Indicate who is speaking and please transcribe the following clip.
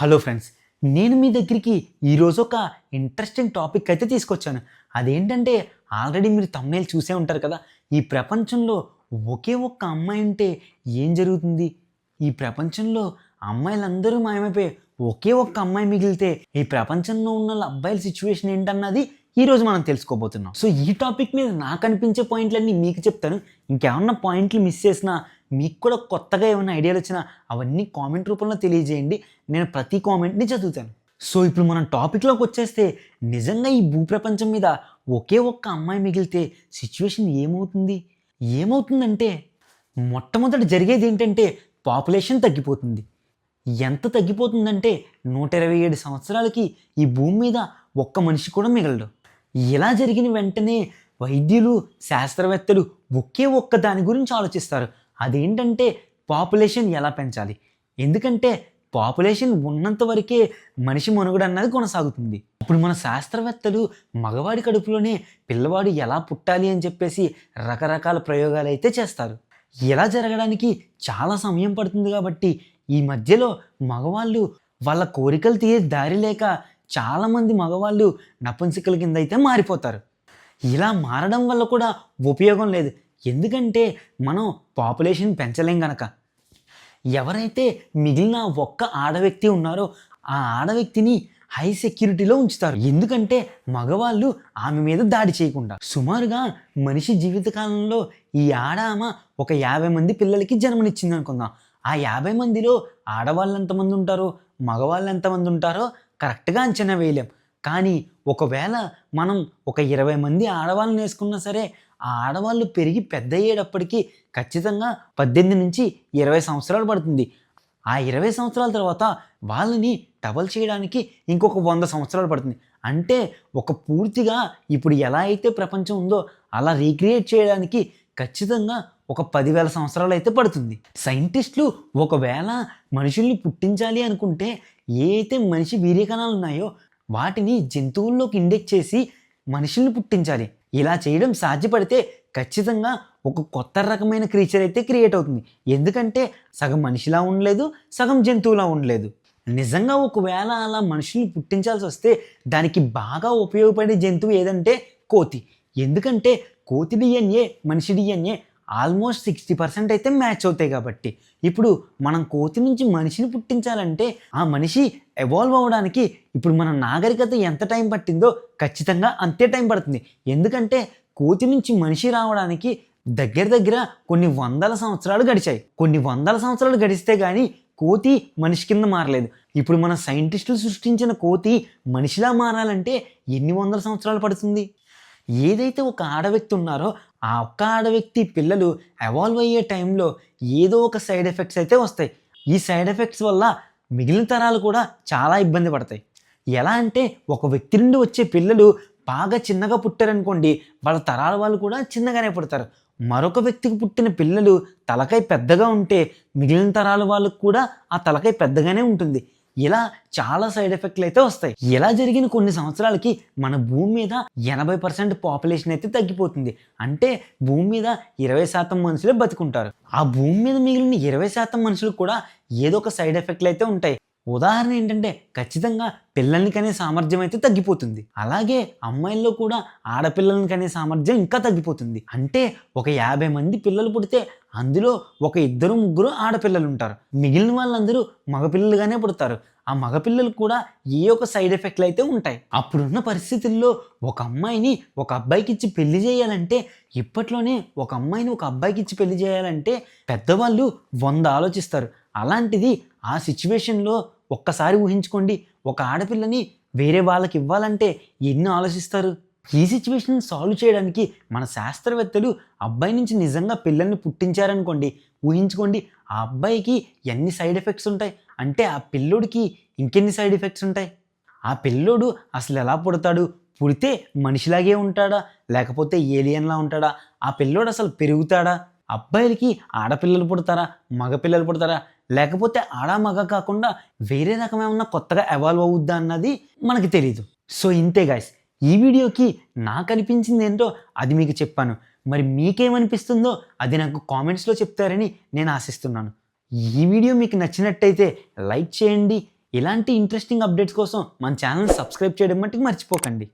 Speaker 1: Hello friends నేను మీ దగ్గరికి ఈరోజు ఒక ఇంట్రెస్టింగ్ టాపిక్ అయితే తీసుకొచ్చాను. అదేంటంటే ఆల్రెడీ మీరు తమ్నేలు చూసే ఉంటారు కదా ఈ ప్రపంచంలో ఒకే ఒక్క అమ్మాయి ఉంటే ఏం జరుగుతుంది? ఈ ప్రపంచంలో అమ్మాయిలందరూ మాయమైపోయి ఒకే ఒక్క అమ్మాయి మిగిలితే ఈ ప్రపంచంలో ఉన్న అబ్బాయిల సిచ్యువేషన్ ఏంటన్నది ఈ రోజు మనం తెలుసుకోబోతున్నాం. సో ఈ టాపిక్ మీద నాకు అనిపించే పాయింట్లన్నీ మీకు చెప్తాను. ఇంకేమన్నా పాయింట్లు మిస్ చేసినా మీకు కూడా కొత్తగా ఏమైనా ఐడియాలు వచ్చినా అవన్నీ కామెంట్ రూపంలో తెలియజేయండి. నేను ప్రతి కామెంట్ని చదువుతాను. సో ఇప్పుడు మనం టాపిక్లోకి వచ్చేస్తే నిజంగా ఈ భూప్రపంచం మీద ఒకే ఒక్క అమ్మాయి మిగిలితే సిచ్యువేషన్ ఏమవుతుంది? ఏమవుతుందంటే మొట్టమొదటి జరిగేది ఏంటంటే పాపులేషన్ తగ్గిపోతుంది. ఎంత తగ్గిపోతుందంటే నూట ఇరవై ఏడు సంవత్సరాలకి ఈ భూమి మీద ఒక్క మనిషి కూడా మిగలడు. ఇలా జరిగిన వెంటనే వైద్యులు శాస్త్రవేత్తలు ఒకే ఒక్క దాని గురించి ఆలోచిస్తారు. అదేంటంటే పాపులేషన్ ఎలా పెంచాలి? ఎందుకంటే పాపులేషన్ ఉన్నంత వరకే మనిషి మనుగడ అన్నది కొనసాగుతుంది. ఇప్పుడు మన శాస్త్రవేత్తలు మగవాడి కడుపులోనే పిల్లవాడు ఎలా పుట్టాలి అని చెప్పేసి రకరకాల ప్రయోగాలు అయితే చేస్తారు. ఇలా జరగడానికి చాలా సమయం పడుతుంది కాబట్టి ఈ మధ్యలో మగవాళ్ళు వాళ్ళ కోరికలు తీరే దారి లేక చాలామంది మగవాళ్ళు నపుంసకుల కింద అయితే మారిపోతారు. ఇలా మారడం వల్ల కూడా ఉపయోగం లేదు. ఎందుకంటే మనం పాపులేషన్ పెంచలేం గనక. ఎవరైతే మిగిలిన ఒక్క ఆడవ్యక్తి ఉన్నారో ఆ ఆడవ్యక్తిని హై సెక్యూరిటీలో ఉంచుతారు. ఎందుకంటే మగవాళ్ళు ఆమె మీద దాడి చేయకుండా. సుమారుగా మనిషి జీవితకాలంలో ఈ ఆడ ఆమె ఒక యాభై మంది పిల్లలకి జన్మనిచ్చింది అనుకుందాం. ఆ యాభై మందిలో ఆడవాళ్ళు ఎంతమంది ఉంటారో మగవాళ్ళు ఎంతమంది ఉంటారో కరెక్ట్గా అంచనా వేయలేం. కానీ ఒకవేళ మనం ఒక ఇరవై మంది ఆడవాళ్ళని వేసుకున్నా సరే ఆ ఆడవాళ్ళు పెరిగి పెద్ద అయ్యేటప్పటికీ ఖచ్చితంగా పద్దెనిమిది నుంచి ఇరవై సంవత్సరాలు పడుతుంది. ఆ ఇరవై సంవత్సరాల తర్వాత వాళ్ళని డబల్ చేయడానికి ఇంకొక వంద సంవత్సరాలు పడుతుంది. అంటే ఒక పూర్తిగా ఇప్పుడు ఎలా అయితే ప్రపంచం ఉందో అలా రీక్రియేట్ చేయడానికి ఖచ్చితంగా ఒక పదివేల సంవత్సరాలు అయితే పడుతుంది. సైంటిస్టులు ఒకవేళ మనుషుల్ని పుట్టించాలి అనుకుంటే ఏ అయితే మనిషి వీర్యకణాలు ఉన్నాయో వాటిని జంతువుల్లోకి ఇండెక్ట్ చేసి మనుషుల్ని పుట్టించాలి. ఇలా చేయడం సాధ్యపడితే ఖచ్చితంగా ఒక కొత్త రకమైన క్రీచర్ అయితే క్రియేట్ అవుతుంది. ఎందుకంటే సగం మనిషిలా ఉండలేదు సగం జంతువులా ఉండలేదు. నిజంగా ఒకవేళ అలా మనుషుల్ని పుట్టించాల్సి వస్తే దానికి బాగా ఉపయోగపడే జంతువు ఏదంటే కోతి. ఎందుకంటే కోతి డిఎన్ఏ మనిషి డిఎన్ఏ ఆల్మోస్ట్ సిక్స్టీ పర్సెంట్ అయితే మ్యాచ్ అవుతాయి కాబట్టి. ఇప్పుడు మనం కోతి నుంచి మనిషిని పుట్టించాలంటే ఆ మనిషి ఎవాల్వ్ అవ్వడానికి ఇప్పుడు మన నాగరికత ఎంత టైం పట్టిందో ఖచ్చితంగా అంతే టైం పడుతుంది. ఎందుకంటే కోతి నుంచి మనిషి రావడానికి దగ్గర దగ్గర కొన్ని వందల సంవత్సరాలు గడిచాయి. కొన్ని వందల సంవత్సరాలు గడిస్తే కానీ కోతి మనిషి కింద మారలేదు. ఇప్పుడు మన సైంటిస్టులు సృష్టించిన కోతి మనిషిలా మారాలంటే ఎన్ని వందల సంవత్సరాలు పడుతుంది? ఏదైతే ఒక ఆడవ్యక్తి ఉన్నారో ఆ ఒక్క ఆడవ్యక్తి పిల్లలు ఎవాల్వ్ అయ్యే టైంలో ఏదో ఒక సైడ్ ఎఫెక్ట్స్ అయితే వస్తాయి. ఈ సైడ్ ఎఫెక్ట్స్ వల్ల మిగిలిన తరాలు కూడా చాలా ఇబ్బంది పడతాయి. ఎలా అంటే ఒక వ్యక్తి నుండి వచ్చే పిల్లలు బాగా చిన్నగా పుట్టారనుకోండి వాళ్ళ తరాల వాళ్ళు కూడా చిన్నగానే పుడతారు. మరొక వ్యక్తికి పుట్టిన పిల్లలు తలకాయ పెద్దగా ఉంటే మిగిలిన తరాల వాళ్ళకు కూడా ఆ తలకాయ పెద్దగానే ఉంటుంది. ఇలా చాలా సైడ్ ఎఫెక్ట్లు అయితే వస్తాయి. ఇలా జరిగిన కొన్ని సంవత్సరాలకి మన భూమి మీద ఎనభై పర్సెంట్ పాపులేషన్ అయితే తగ్గిపోతుంది. అంటే భూమి మీద ఇరవై శాతం మనుషులే బతుకుంటారు. ఆ భూమి మీద మిగిలిన ఇరవై శాతం మనుషులకు కూడా ఏదో ఒక సైడ్ ఎఫెక్ట్లు అయితే ఉంటాయి. ఉదాహరణ ఏంటంటే ఖచ్చితంగా పిల్లల్ని కనే సామర్థ్యం అయితే తగ్గిపోతుంది. అలాగే అమ్మాయిల్లో కూడా ఆడపిల్లల్ని కనే సామర్థ్యం ఇంకా తగ్గిపోతుంది. అంటే ఒక యాభై మంది పిల్లలు పుడితే అందులో ఒక ఇద్దరు ముగ్గురు ఆడపిల్లలు ఉంటారు మిగిలిన వాళ్ళందరూ మగపిల్లలుగానే పుడతారు. ఆ మగపిల్లలు కూడా ఏ ఒక సైడ్ ఎఫెక్ట్లు అయితే ఉంటాయి. అప్పుడున్న పరిస్థితుల్లో ఒక అమ్మాయిని ఒక అబ్బాయికి ఇచ్చి పెళ్ళి చేయాలంటే ఇప్పట్లోనే ఒక అమ్మాయిని ఒక అబ్బాయికి ఇచ్చి పెళ్ళి చేయాలంటే పెద్దవాళ్ళు వంద ఆలోచిస్తారు. అలాంటిది ఆ సిచ్యువేషన్లో ఒక్కసారి ఊహించుకోండి ఒక ఆడపిల్లని వేరే వాళ్ళకి ఇవ్వాలంటే ఎన్ని ఆలోచిస్తారు? ఈ సిచ్యువేషన్ సాల్వ్ చేయడానికి మన శాస్త్రవేత్తలు అబ్బాయి నుంచి నిజంగా పిల్లల్ని పుట్టించారనుకోండి ఊహించుకోండి ఆ అబ్బాయికి ఎన్ని సైడ్ ఎఫెక్ట్స్ ఉంటాయి? అంటే ఆ పిల్లోడికి ఇంకెన్ని సైడ్ ఎఫెక్ట్స్ ఉంటాయి? ఆ పిల్లోడు అసలు ఎలా పుడతాడు? పుడితే మనిషిలాగే ఉంటాడా? లేకపోతే ఏలియన్లా ఉంటాడా? ఆ పిల్లోడు అసలు పెరుగుతాడా? అబ్బాయిలకి ఆడపిల్లలు పుడతారా? మగపిల్లలు పుడతారా? లేకపోతే ఆడ మగ కాకుండా వేరే రకమేమన్నా కొత్తగా ఎవాల్వ్ అవుద్దా అన్నది మనకి తెలియదు సో ఇంతే గాయస్ ఈ వీడియోకి నాకు అనిపించింది ఏంటో అది మీకు చెప్పాను. మరి మీకేమనిపిస్తుందో అది నాకు కామెంట్స్లో చెప్తారని నేను ఆశిస్తున్నాను. ఈ వీడియో మీకు నచ్చినట్టయితే లైక్ చేయండి. ఇలాంటి ఇంట్రెస్టింగ్ అప్డేట్స్ కోసం మన ఛానల్ సబ్స్క్రైబ్ చేయడం మట్టుకు మర్చిపోకండి.